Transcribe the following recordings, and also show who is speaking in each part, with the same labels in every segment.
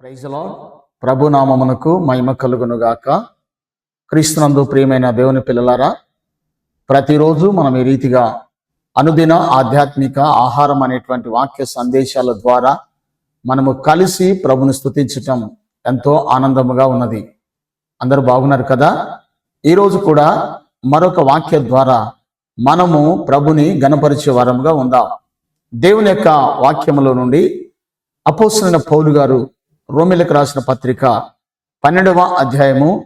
Speaker 1: ప్రైజ్లో ప్రభునామమునకు మహిమ కలుగును గాక క్రీస్తునందు ప్రియమైన దేవుని పిల్లలారా ప్రతిరోజు మనం ఈ రీతిగా అనుదిన ఆధ్యాత్మిక ఆహారం అనేటువంటి వాక్య సందేశాల ద్వారా మనము కలిసి ప్రభుని స్తుతించటం ఎంతో ఆనందముగా ఉన్నది. అందరూ బాగున్నారు కదా? ఈరోజు కూడా మరొక వాక్య ద్వారా మనము ప్రభుని గణపరిచే వారముగా ఉందాం. దేవుని యొక్క వాక్యములో నుండి అపోసిన పౌలు గారు రోమిలకు రాసిన పత్రిక పన్నెండవ అధ్యాయము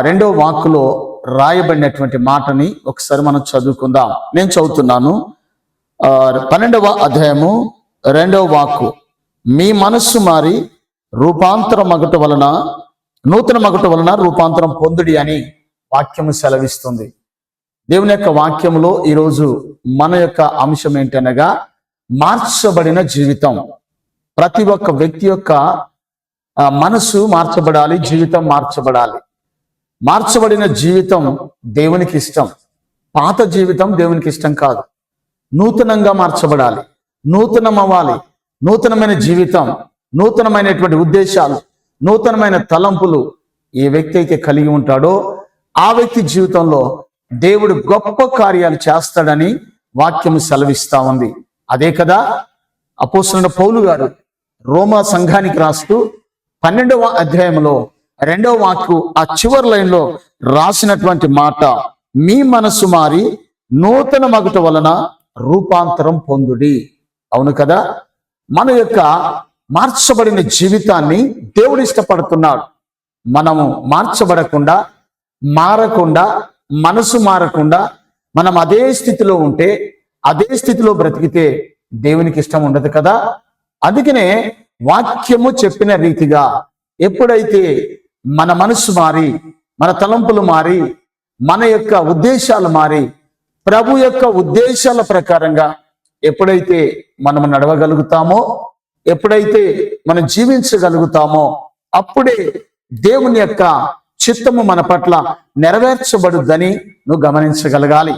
Speaker 1: రెండవ వాక్కులో రాయబడినటువంటి మాటని ఒకసారి మనం చదువుకుందాం. నేను చదువుతున్నాను. పన్నెండవ అధ్యాయము రెండవ వాక్కు. మీ మనస్సు మారి రూపాంతరం మగటు వలన నూతన మగటు వలన రూపాంతరం పొందుడి అని వాక్యము సెలవిస్తుంది. దేవుని యొక్క వాక్యములో ఈరోజు మన యొక్క అంశం ఏంటనగా మార్చబడిన జీవితం. ప్రతి ఒక్క వ్యక్తి యొక్క మనసు మార్చబడాలి జీవితం మార్చబడాలి. మార్చబడిన జీవితం దేవునికి ఇష్టం. పాత జీవితం దేవునికి ఇష్టం కాదు. నూతనంగా మార్చబడాలి. నూతనం అవ్వాలి నూతనమైన జీవితం నూతనమైనటువంటి ఉద్దేశాలు నూతనమైన తలంపులు ఏ వ్యక్తి అయితే కలిగి ఉంటాడో ఆ వ్యక్తి జీవితంలో దేవుడు గొప్ప కార్యాలు చేస్తాడని వాక్యము సెలవిస్తా ఉంది. అదే కదా? అపోసరుడు పౌలు గారు రోమా సంఘానికి రాస్తూ పన్నెండవ అధ్యాయంలో రెండవ వాక్కు ఆ చివరి లైన్లో రాసినటువంటి మాట మీ మనసు మారి నూతన మగుట వలన రూపాంతరం పొందుడి. అవును కదా? మన యొక్క మార్చబడిన జీవితాన్ని దేవుడు ఇష్టపడుతున్నాడు. మనము మార్చబడకుండా మారకుండా మనసు మారకుండా మనం అదే స్థితిలో ఉంటే అదే స్థితిలో బ్రతికితే దేవునికి ఇష్టం ఉండదు కదా? అందుకనే వాక్యము చెప్పిన రీతిగా ఎప్పుడైతే మన మనసు మారి మన తలంపులు మారి మన యొక్క ఉద్దేశాలు మారి ప్రభు యొక్క ఉద్దేశాల ప్రకారంగా ఎప్పుడైతే మనము నడవగలుగుతామో ఎప్పుడైతే మనం జీవించగలుగుతామో అప్పుడే దేవుని యొక్క చిత్తము మన పట్ల నెరవేర్చబడుద్దని నువ్వు గమనించగలగాలి.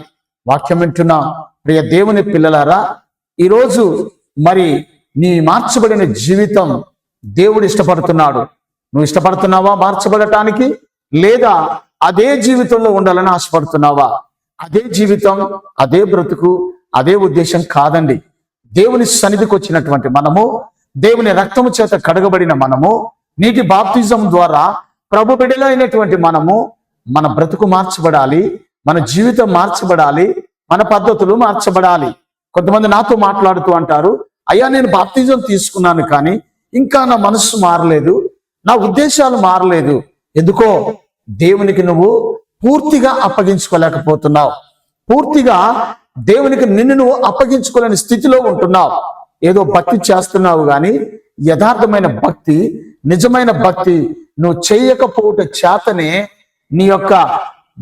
Speaker 1: వాక్యం వింటున్న ప్రియ దేవుని పిల్లలారా ఈరోజు మరి నీ మార్చబడిన జీవితం దేవుడు ఇష్టపడుతున్నాడు. నువ్వు ఇష్టపడుతున్నావా మార్చబడటానికి? లేదా అదే జీవితంలో ఉండాలని ఆశపడుతున్నావా? అదే జీవితం అదే బ్రతుకు అదే ఉద్దేశం కాదండి. దేవుని సన్నిధికి వచ్చినటువంటి మనము దేవుని రక్తము చేత కడగబడిన మనము నీటి బాప్తిజం ద్వారా ప్రభు బిడలైనటువంటి మనము మన బ్రతుకు మార్చబడాలి మన జీవితం మార్చబడాలి మన పద్ధతులు మార్చబడాలి. కొంతమంది నాతో మాట్లాడుతూ అంటారు అయ్యా నేను బాప్తిజం తీసుకున్నాను కానీ ఇంకా నా మనస్సు మారలేదు నా ఉద్దేశాలు మారలేదు. ఎందుకో దేవునికి నువ్వు పూర్తిగా అప్పగించుకోలేకపోతున్నావు. పూర్తిగా దేవునికి నిన్ను నువ్వు అప్పగించుకోలేని స్థితిలో ఉంటున్నావు. ఏదో భక్తి చేస్తున్నావు కానీ యథార్థమైన భక్తి నిజమైన భక్తి నువ్వు చేయకపోవట చేతనే నీ యొక్క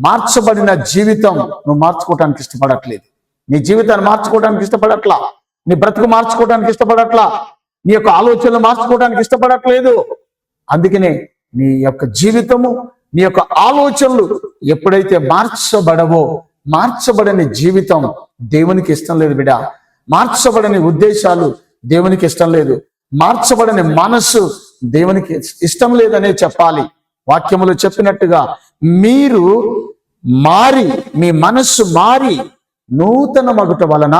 Speaker 1: మార్చబడిన జీవితం నువ్వు మార్చుకోవటానికి ఇష్టపడట్లేదు. నీ జీవితాన్ని మార్చుకోవడానికి ఇష్టపడట్లా? నీ బ్రతుకు మార్చుకోవడానికి ఇష్టపడట్లా? నీ యొక్క ఆలోచనలు మార్చుకోవడానికి ఇష్టపడట్లేదు? అందుకనే నీ యొక్క జీవితము నీ యొక్క ఆలోచనలు ఎప్పుడైతే మార్చబడవో మార్చబడని జీవితం దేవునికి ఇష్టం లేదు బిడ. మార్చబడని ఉద్దేశాలు దేవునికి ఇష్టం లేదు. మార్చబడని మనస్సు దేవునికి ఇష్టం లేదనే చెప్పాలి. వాక్యములు చెప్పినట్టుగా మీరు మారి మీ మనస్సు మారి నూతన మగుట వలన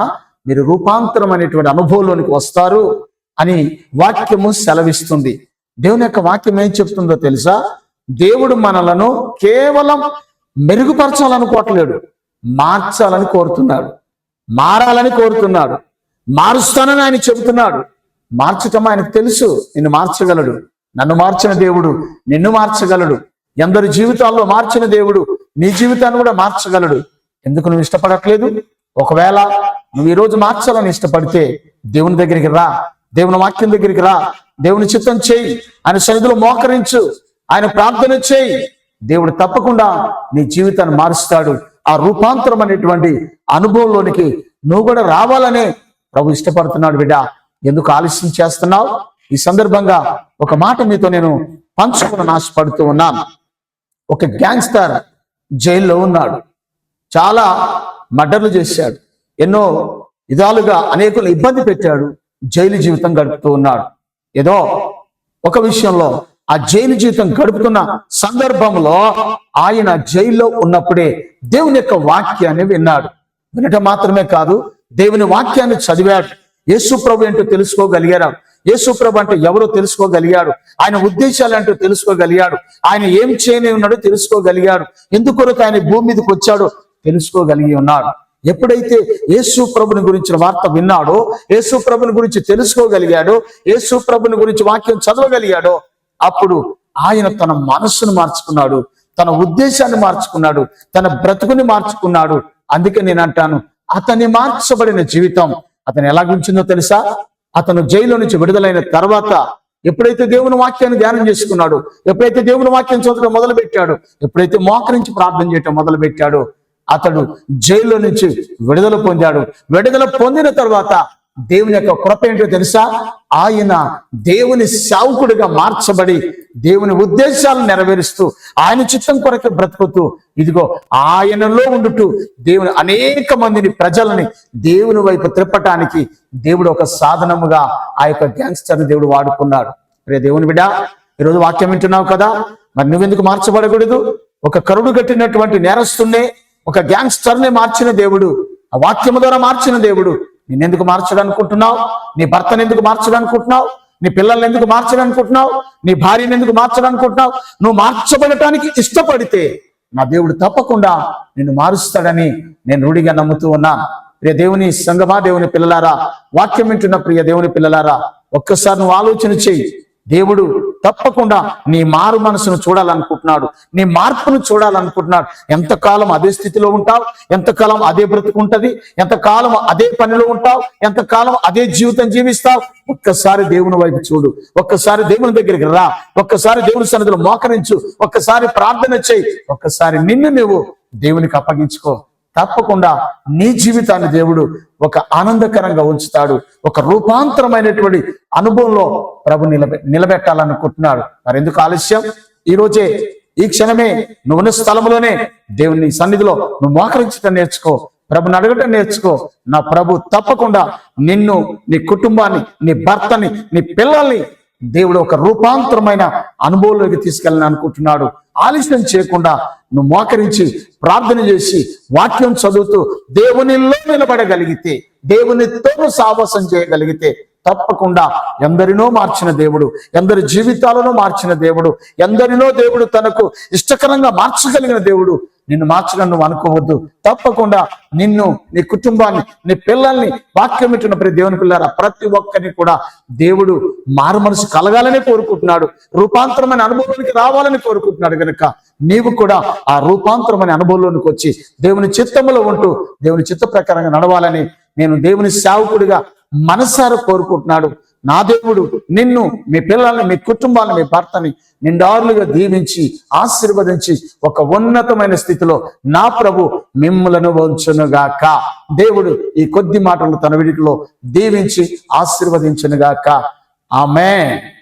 Speaker 1: మీరు రూపాంతరం అనేటువంటి అనుభవంలోనికి వస్తారు అని వాక్యము సెలవిస్తుంది. దేవుని యొక్క వాక్యం ఏం చెప్తుందో తెలుసా? దేవుడు మనలను కేవలం మెరుగుపరచాలనుకోవట్లేడు మార్చాలని కోరుతున్నాడు. మారాలని కోరుతున్నాడు. మారుస్తానని ఆయన చెబుతున్నాడు. మార్చటం ఆయనకు తెలుసు నిన్ను మార్చగలడు. నన్ను మార్చిన దేవుడు నిన్ను మార్చగలడు. ఎందరి జీవితాల్లో మార్చిన దేవుడు నీ జీవితాన్ని కూడా మార్చగలడు. ఎందుకు నువ్వు ఇష్టపడట్లేదు? ఒకవేళ నువ్వు ఈరోజు రోజు మార్చాలని ఇష్టపడితే దేవుని దగ్గరికి రా దేవుని వాక్యం దగ్గరికి రా దేవుని చిత్తం చేయి ఆయన సన్నిధిలో మోకరించు ఆయన ప్రార్థన చేయి. దేవుడు తప్పకుండా నీ జీవితాన్ని మారుస్తాడు. ఆ రూపాంతరం అనేటువంటి అనుభవంలోనికి నువ్వు కూడా రావాలనే ప్రభు ఇష్టపడుతున్నాడు బిడ్డ. ఎందుకు ఆలస్యం చేస్తున్నావు? ఈ సందర్భంగా ఒక మాట మీతో నేను పంచుకుని నాశపడుతూ ఉన్నాను. ఒక గ్యాంగ్స్టర్ జైల్లో ఉన్నాడు. చాలా మర్డర్లు చేశాడు. ఎన్నో విధాలుగా అనేకులు ఇబ్బంది పెట్టాడు. జైలు జీవితం గడుపుతూ ఉన్నాడు. ఏదో ఒక విషయంలో ఆ జైలు జీవితం గడుపుతున్న సందర్భంలో ఆయన జైల్లో ఉన్నప్పుడే దేవుని యొక్క వాక్యాన్ని విన్నాడు. వినటం మాత్రమే కాదు దేవుని వాక్యాన్ని చదివాడు. యేసు ప్రభు ఏంటో తెలుసుకోగలిగాడు యేసు ప్రభు అంటే ఎవరో తెలుసుకోగలిగాడు ఆయన ఉద్దేశాలు అంటూ తెలుసుకోగలిగాడు ఆయన ఏం చేయని ఉన్నాడో తెలుసుకోగలిగాడు ఎందుకొరకు ఆయన భూమి మీదకి వచ్చాడో తెలుసుకోగలిగి ఉన్నాడు. ఎప్పుడైతే యేసు ప్రభుని గురించిన వార్త విన్నాడో యేసు ప్రభుని గురించి తెలుసుకోగలిగాడో యేసు ప్రభుని గురించి వాక్యం చదవగలిగాడో అప్పుడు ఆయన తన మనస్సును మార్చుకున్నాడు తన ఉద్దేశాన్ని మార్చుకున్నాడు తన బ్రతుకుని మార్చుకున్నాడు. అందుకే నేను అంటాను అతని మార్చబడిన జీవితం అతను ఎలా గుంచిందో తెలుసా? అతను జైలు నుంచి విడుదలైన తర్వాత ఎప్పుడైతే దేవుని వాక్యాన్ని ధ్యానం చేసుకున్నాడు ఎప్పుడైతే దేవుని వాక్యం చదవడం మొదలు పెట్టాడు ఎప్పుడైతే మోకరించి ప్రార్థన చేయటం మొదలు పెట్టాడో అతడు జైల్లో నుంచి విడుదల పొందాడు. విడుదల పొందిన తర్వాత దేవుని యొక్క కృప ఏంటో తెలుసా? ఆయన దేవుని సావుకుడిగా మార్చబడి దేవుని ఉద్దేశాలను నెరవేరుస్తూ ఆయన చిత్తం కొరకు బ్రతుకుతూ ఇదిగో ఆయనలో ఉండుటూ దేవుని అనేక మందిని ప్రజలని దేవుని వైపు త్రిప్పటానికి దేవుడు ఒక సాధనముగా ఆ యొక్క గ్యాంగ్స్టర్ దేవుడు వాడుకున్నాడు. రే దేవుని బిడ్డ ఈరోజు వాక్యం వింటున్నావు కదా? మరి నువ్వెందుకు మార్చబడకూడదు? ఒక కరుడు కట్టినటువంటి నేరస్తున్నే ఒక గ్యాంగ్స్టర్ని మార్చిన దేవుడు ఆ వాక్యము ద్వారా మార్చిన దేవుడు నిన్నెందుకు మార్చడానుకుంటున్నావు? నీ భర్తను ఎందుకు మార్చడానుకుంటున్నావు? నీ పిల్లల్ని ఎందుకు మార్చడానుకుంటున్నావు? నీ భార్యను ఎందుకు మార్చడానుకుంటున్నావు? నువ్వు మార్చబడటానికి ఇష్టపడితే నా దేవుడు తప్పకుండా నిన్ను మారుస్తాడని నేను రూఢిగా నమ్ముతూ ఉన్నాను ప్రియ దేవుని సంగమా దేవుని పిల్లలారా వాక్యం వింటున్న ప్రియ దేవుని పిల్లలారా ఒక్కసారి నువ్వు ఆలోచన చెయ్యి దేవుడు తప్పకుండా నీ మారు మనసును చూడాలనుకుంటున్నాడు. నీ మార్పును చూడాలనుకుంటున్నాడు. ఎంతకాలం అదే స్థితిలో ఉంటావు? ఎంతకాలం అదే బ్రతుకుంటది ఎంతకాలం అదే పనిలో ఉంటావు? ఎంతకాలం అదే జీవితం జీవిస్తావు? ఒక్కసారి దేవుని వైపు చూడు. ఒక్కసారి దేవుని దగ్గరికి రా. ఒక్కసారి దేవుని సన్నిధిలో మోకరించు. ఒక్కసారి ప్రార్థన చేయి. ఒక్కసారి నిన్ను నువ్వు దేవునికి అప్పగించుకో. తప్పకుండా నీ జీవితాన్ని దేవుడు ఒక ఆనందకరంగా ఉంచుతాడు. ఒక రూపాంతరమైనటువంటి అనుభవంలో ప్రభు నిలబె నిలబెట్టాలనుకుంటున్నాడు. మరెందుకు ఆలస్యం? ఈరోజే ఈ క్షణమే నువ్వు ఉన్న స్థలంలోనే దేవుని సన్నిధిలో నువ్వు మోకరించడం నేర్చుకో. ప్రభుని అడగటం నేర్చుకో. నా ప్రభు తప్పకుండా నిన్ను నీ కుటుంబాన్ని నీ భర్తని నీ పిల్లల్ని దేవుడు ఒక రూపాంతరమైన అనుభవంలోకి తీసుకెళ్ళని అనుకుంటున్నాడు. ఆలస్యం చేయకుండా నువ్వు మోకరించి ప్రార్థన చేసి వాక్యం చదువుతూ దేవునిలో నిలబడగలిగితే దేవునితో సావాసం చేయగలిగితే తప్పకుండా ఎందరినో మార్చిన దేవుడు ఎందరి జీవితాలను మార్చిన దేవుడు ఎందరినో దేవుడు తనకు ఇష్టకరంగా మార్చగలిగిన దేవుడు నిన్ను మార్చడం నువ్వు అనుకోవద్దు. తప్పకుండా నిన్ను నీ కుటుంబాన్ని నీ పిల్లల్ని వాక్యం ఇచ్చిన ప్రతి దేవుని పిల్లారా ప్రతి ఒక్కరిని కూడా దేవుడు మారు మనసు కలగాలని కోరుకుంటున్నాడు. రూపాంతరమైన అనుభవానికి రావాలని కోరుకుంటున్నాడు కనుక నీవు కూడా ఆ రూపాంతరమైన అనుభవంలోనికి వచ్చి దేవుని చిత్తములో ఉంటూ దేవుని చిత్త ప్రకారంగా నడవాలని నేను దేవుని సేవకుడిగా మనసారా కోరుకుంటున్నాడు. నా దేవుడు నిన్ను మీ పిల్లల్ని మీ కుటుంబాన్ని మీ భర్తని నిండారులుగా దీవించి ఆశీర్వదించి ఒక ఉన్నతమైన స్థితిలో నా ప్రభు మిమ్మలను వంచునుగాక దేవుడు ఈ కొద్ది మాటలు తన విడిలో దీవించి ఆశీర్వదించునుగాక. Amen.